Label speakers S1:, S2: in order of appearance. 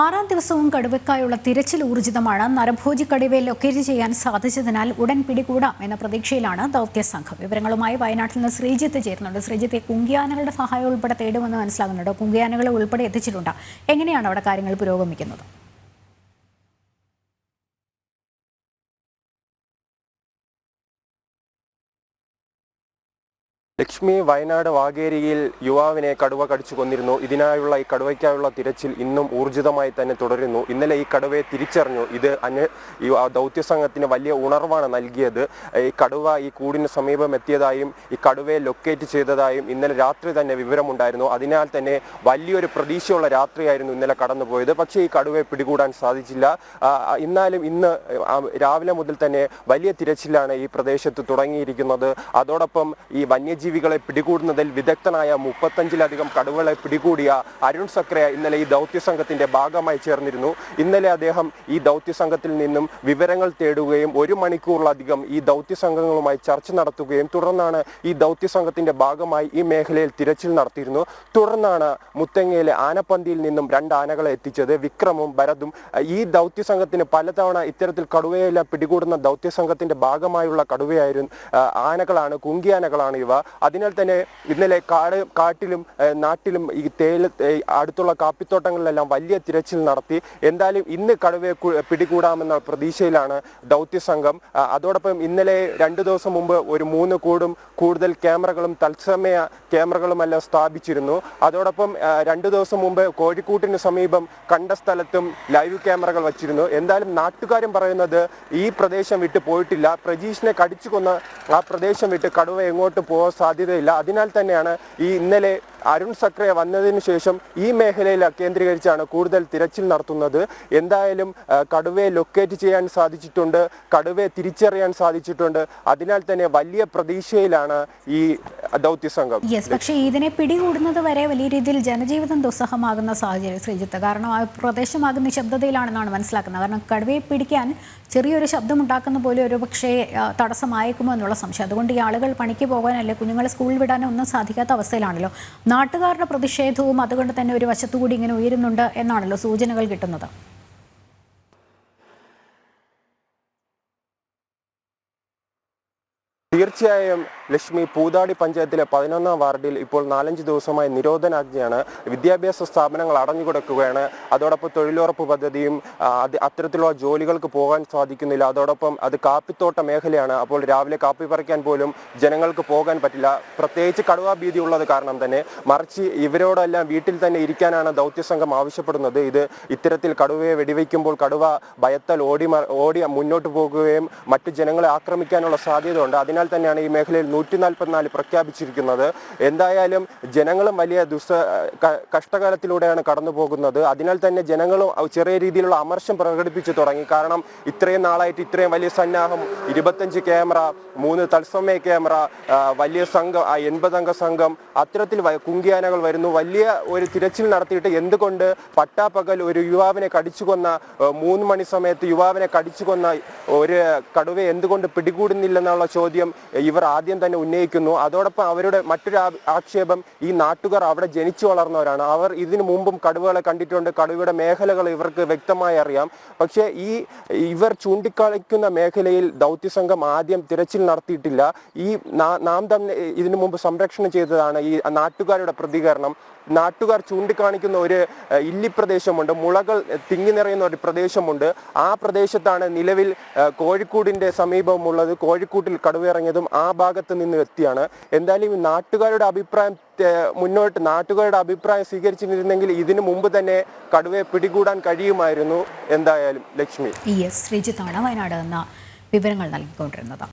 S1: ആറാം ദിവസവും കടുവയ്ക്കായുള്ള തിരച്ചിൽ ഊർജിതമാണ്. നരഭോജി കടുവയെ ലൊക്കേറ്റ് ചെയ്യാൻ സാധിച്ചതിനാൽ ഉടൻ പിടികൂടാം എന്ന പ്രതീക്ഷയിലാണ് ദൗത്യ സംഘം വിവരങ്ങളുമായി വയനാട്ടിൽ നിന്ന് ശ്രീജിത്ത് ചേരുന്നുണ്ട്. ശ്രീജിത്തെ കുങ്കിയാനകളുടെ സഹായം ഉൾപ്പെടെ തേടുമെന്ന് മനസ്സിലാകുന്നുണ്ട്. കുങ്കിയാനകളെ ഉൾപ്പെടെ എത്തിച്ചിട്ടുണ്ട്. എങ്ങനെയാണ് അവിടെ കാര്യങ്ങൾ പുരോഗമിക്കുന്നത്?
S2: ലക്ഷ്മി വയനാട് വാഗേരിയിൽ യുവാവിനെ കടുവ കടിച്ചു കൊന്നിരുന്നു. ഇതിനായുള്ള ഈ കടുവയ്ക്കായുള്ള തിരച്ചിൽ ഇന്നും ഊർജിതമായി തന്നെ തുടരുന്നു. ഇന്നലെ ഈ കടുവയെ തിരിച്ചറിഞ്ഞു. ഇത് അന്വ ദൗത്യ സംഘത്തിന് വലിയ ഉണർവാണ് നൽകിയത്. ഈ കടുവ ഈ കൂടിന് സമീപം എത്തിയതായും ഈ കടുവയെ ലൊക്കേറ്റ് ചെയ്തതായും ഇന്നലെ രാത്രി തന്നെ വിവരമുണ്ടായിരുന്നു. അതിനാൽ തന്നെ വലിയൊരു പ്രതീക്ഷയുള്ള രാത്രിയായിരുന്നു ഇന്നലെ കടന്നുപോയത്. പക്ഷേ ഈ കടുവയെ പിടികൂടാൻ സാധിച്ചില്ല. എന്നാലും ഇന്ന് രാവിലെ മുതൽ തന്നെ വലിയ തിരച്ചിലാണ് ഈ പ്രദേശത്ത് തുടങ്ങിയിരിക്കുന്നത്. അതോടൊപ്പം ഈ വന്യജീവികളെ പിടികൂടുന്നതിൽ വിദഗ്ധനായ മുപ്പത്തഞ്ചിലധികം കടുവകളെ പിടികൂടിയ അരുൺ സക്രയ ഇന്നലെ ഈ ദൗത്യ സംഘത്തിന്റെ ഭാഗമായി ചേർന്നിരുന്നു. ഇന്നലെ അദ്ദേഹം ഈ ദൗത്യ സംഘത്തിൽ നിന്നും വിവരങ്ങൾ തേടുകയും ഒരു മണിക്കൂറിലധികം ഈ ദൗത്യ സംഘങ്ങളുമായി ചർച്ച നടത്തുകയും തുടർന്നാണ് ഈ ദൗത്യ സംഘത്തിന്റെ ഭാഗമായി ഈ മേഖലയിൽ തിരച്ചിൽ നടത്തിയിരുന്നു. തുടർന്നാണ് മുത്തങ്ങയിലെ ആനപ്പന്തിയിൽ നിന്നും രണ്ട് ആനകളെ എത്തിച്ചത്. വിക്രമും ഭരതും ഈ ദൗത്യ സംഘത്തിന് പലതവണ ഇത്തരത്തിൽ കടുവയെല്ലാം പിടികൂടുന്ന ദൗത്യ സംഘത്തിന്റെ ഭാഗമായുള്ള കടുവയായിരുന്നു ആനകളാണ് കുങ്കിയാനകളാണ് ഇവ. അതിനാൽ തന്നെ ഇന്നലെ കാട് കാട്ടിലും നാട്ടിലും ഈ തേയില അടുത്തുള്ള കാപ്പിത്തോട്ടങ്ങളിലെല്ലാം വലിയ തിരച്ചിൽ നടത്തി. എന്തായാലും ഇന്ന് കടുവയെ പിടികൂടാമെന്ന പ്രതീക്ഷയിലാണ് ദൗത്യസംഘം അതോടൊപ്പം ഇന്നലെ രണ്ടു ദിവസം മുമ്പ് ഒരു മൂന്ന് കൂടും കൂടുതൽ ക്യാമറകളും തത്സമയ ക്യാമറകളുമെല്ലാം സ്ഥാപിച്ചിരുന്നു. അതോടൊപ്പം രണ്ടു ദിവസം മുമ്പ് കോഴിക്കൂട്ടിന് സമീപം കണ്ട സ്ഥലത്തും ലൈവ് ക്യാമറകൾ വച്ചിരുന്നു. എന്തായാലും നാട്ടുകാരും പറയുന്നത് ഈ പ്രദേശം വിട്ട് പോയിട്ടില്ല. പ്രജീഷിനെ കടിച്ചു കൊന്ന ആ പ്രദേശം വിട്ട് കടുവ എങ്ങോട്ട് പോകാൻ സാധ്യതയില്ല. അതിനാൽ തന്നെയാണ് ഈ ഇന്നലെ അരുൺ സക്രെ വന്നതിന് ശേഷം ഈ മേഖലയിൽ കേന്ദ്രീകരിച്ചാണ് കൂടുതൽ തിരച്ചിൽ നടത്തുന്നത്. എന്തായാലും കടുവയെ ലൊക്കേറ്റ് ചെയ്യാൻ സാധിച്ചിട്ടുണ്ട് കടുവയെ തിരിച്ചറിയാൻ സാധിച്ചിട്ടുണ്ട്. അതിനാൽ തന്നെ വലിയ പ്രതീക്ഷയിലാണ് ഈ ദൗത്യ സംഘം.
S1: യെസ് പക്ഷേ ഇതിനെ പിടികൂടുന്നത് വരെ വലിയ രീതിയിൽ ജനജീവിതം ദുസ്സഹമാകുന്ന സാഹചര്യം ശ്രീജിത്ത് കാരണം ആ പ്രദേശമാകുന്ന നിശബ്ദതയിലാണെന്നാണ് മനസ്സിലാക്കുന്നത്. കാരണം കടുവയെ പിടിക്കാൻ ചെറിയൊരു ശബ്ദമുണ്ടാക്കുന്ന പോലെ ഒരു പക്ഷേ തടസ്സമായേക്കുമോ എന്നുള്ള സംശയം. അതുകൊണ്ട് ഈ ആളുകൾ പണിക്ക് പോകാനല്ലേ കുഞ്ഞുങ്ങളെ സ്കൂളിൽ വിടാനോ ഒന്നും സാധിക്കാത്ത അവസ്ഥയിലാണല്ലോ. നാട്ടുകാരുടെ പ്രതിഷേധവും അതുകൊണ്ട് തന്നെ ഒരു വശത്തുകൂടി ഇങ്ങനെ ഉയരുന്നുണ്ട് എന്നാണല്ലോ സൂചനകൾ കിട്ടുന്നത്.
S2: തീർച്ചയായും ലക്ഷ്മി പൂതാടി പഞ്ചായത്തിലെ പതിനൊന്നാം വാർഡിൽ ഇപ്പോൾ നാലഞ്ച് ദിവസമായി നിരോധനാജ്ഞയാണ്. വിദ്യാഭ്യാസ സ്ഥാപനങ്ങൾ അടഞ്ഞുകിടക്കുകയാണ് അതോടൊപ്പം തൊഴിലുറപ്പ് പദ്ധതിയും അത്തരത്തിലുള്ള ജോലികൾക്ക് പോകാൻ സാധിക്കുന്നില്ല. അതോടൊപ്പം അത് കാപ്പിത്തോട്ട മേഖലയാണ്. അപ്പോൾ രാവിലെ കാപ്പി പറിക്കാൻ പോലും ജനങ്ങൾക്ക് പോകാൻ പറ്റില്ല. പ്രത്യേകിച്ച് കടുവാ ഭീതി ഉള്ളത് കാരണം തന്നെ മറിച്ച് ഇവരോടെല്ലാം വീട്ടിൽ തന്നെ ഇരിക്കാനാണ് ദൗത്യസംഘം ആവശ്യപ്പെടുന്നത്. ഇത് ഇത്തരത്തിൽ കടുവയെ വെടിവെക്കുമ്പോൾ കടുവ ഭയത്താൽ ഓടി ഓടി മുന്നോട്ട് പോകുകയും മറ്റു ജനങ്ങളെ ആക്രമിക്കാനുള്ള സാധ്യതയുണ്ട്. അതിനാൽ തന്നെയാണ് ഈ മേഖലയിൽ നൂറ്റി നാൽപ്പത്തിനാല് പ്രഖ്യാപിച്ചിരിക്കുന്നത്. എന്തായാലും ജനങ്ങളും വലിയ ദുസ്സ കഷ്ടകാലത്തിലൂടെയാണ് കടന്നു പോകുന്നത് അതിനാൽ തന്നെ ജനങ്ങളും ചെറിയ രീതിയിലുള്ള അമർഷം പ്രകടിപ്പിച്ചു തുടങ്ങി. കാരണം ഇത്രയും നാളായിട്ട് ഇത്രയും വലിയ സന്നാഹം ഇരുപത്തഞ്ച് ക്യാമറ മൂന്ന് തത്സമയ ക്യാമറ വലിയ സംഘം എൺപതംഗ സംഘം അത്തരത്തിൽ കുങ്കിയാനകൾ വരുന്നു. വലിയ ഒരു തിരച്ചിൽ നടത്തിയിട്ട് എന്തുകൊണ്ട് പട്ടാപ്പകൽ ഒരു യുവാവിനെ കടിച്ചു കൊന്ന മൂന്ന് മണി സമയത്ത് യുവാവിനെ കടിച്ചു കൊന്ന ഒരു കടുവയെ എന്തുകൊണ്ട് പിടികൂടുന്നില്ലെന്നുള്ള ചോദ്യം ഇവർ ആദ്യം തന്നെ ഉന്നയിക്കുന്നു. അതോടൊപ്പം അവരുടെ മറ്റൊരു ആക്ഷേപം ഈ നാട്ടുകാർ അവിടെ ജനിച്ചു വളർന്നവരാണ്. അവർ ഇതിനു മുമ്പും കടുവകളെ കണ്ടിട്ടുണ്ട്. കടുവയുടെ മേഖലകൾ ഇവർക്ക് വ്യക്തമായി അറിയാം. പക്ഷേ ഈ ഇവർ ചൂണ്ടിക്കാണിക്കുന്ന മേഖലയിൽ ദൗത്യസംഘം ആദ്യം തിരച്ചിൽ നടത്തിയിട്ടില്ല. ഈ നാം തന്നെ ഇതിനു മുമ്പ് സംരക്ഷണം ചെയ്തതാണ് ഈ നാട്ടുകാരുടെ പ്രതികരണം. നാട്ടുകാർ ചൂണ്ടിക്കാണിക്കുന്ന ഒരു ഇല്ലിപ്രദേശമുണ്ട്. ഇല്ലി പ്രദേശമുണ്ട് മുളകൾ തിങ്ങി നിറയുന്ന ഒരു പ്രദേശമുണ്ട്. ആ പ്രദേശത്താണ് നിലവിൽ കോഴിക്കോടിന്റെ സമീപമുള്ളത്. കോഴിക്കോട്ടിൽ കടുവയിറങ്ങിയതും ആ ഭാഗത്ത് നിന്ന് എത്തിയാണ്. എന്തായാലും നാട്ടുകാരുടെ അഭിപ്രായം മുന്നോട്ട് നാട്ടുകാരുടെ അഭിപ്രായം സ്വീകരിച്ചിരുന്നെങ്കിൽ ഇതിനു മുമ്പ് തന്നെ കടുവയെ പിടികൂടാൻ കഴിയുമായിരുന്നു എന്തായാലും ലക്ഷ്മി.
S1: ശ്രീജിത്താണ് വയനാട് എന്ന വിവരങ്ങൾ നൽകിക്കൊണ്ടിരുന്നത്.